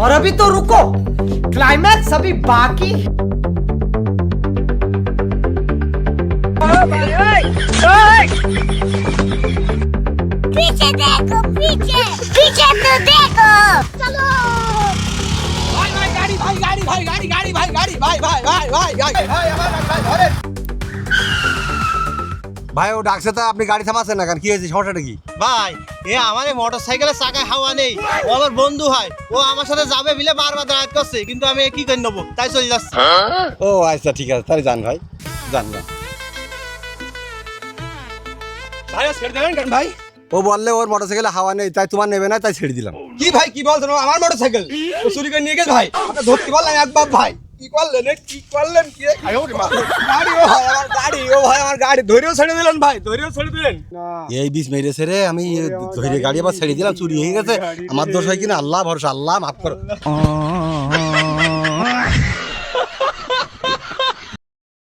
और अभी तो रुको क्लाइमैक्स अभी बाकी पीछे देखो पीछे पीछे तो देखो चलो भाई भाई गाड़ी भाई गाड़ी भाई गाड़ी गाड़ी भाई गाड़ी भाई भाई भाई भाई भाई भाई भाई भाई ভাই ও ডাকছে তো আপনি গাড়ি থামাচ্ছেন না কেন? কি হয়েছে? সমস্যাটা কি? ভাই এ আমার এই মোটর সাইকেলের চাকায় হাওয়া নেই। ও আমার বন্ধু হয়। ও আমার সাথে যাবে বিলে বারবার দাঁড়াত করছে কিন্তু আমি কি করে নেব? তাই চলে যাচ্ছে। ও আচ্ছা ঠিক আছে তাহলে যান ভাই যান যান। ভাই ছেড়ে দেবেন কেন ভাই? ও বললে ওর মোটরসাইকেলে হাওয়া নেই তাই তোমার নেবে না তাই ছেড়ে দিলাম। কি ভাই কি বলছেন? ও আমার মোটর সাইকেল ও চুরি করে নিয়ে গেছে ভাই? ধরতে পারলেন একবার ভাই। কি করলেন কি করলেন কি। গাড়ি ও ভাই আমার গাড়ি ও ভাই আমার গাড়ি ধরেও ছেড়ে দিলেন ভাই ধরেও ছেড়ে দিলেন। এই বিষ মেরেছে রে আমি ধরে গাড়ি আবার ছেড়ে দিলাম চুরি হয়ে গেছে। আমার দোষ হয় কিনা? আল্লাহ ভরসা আল্লাহ মাফ করো।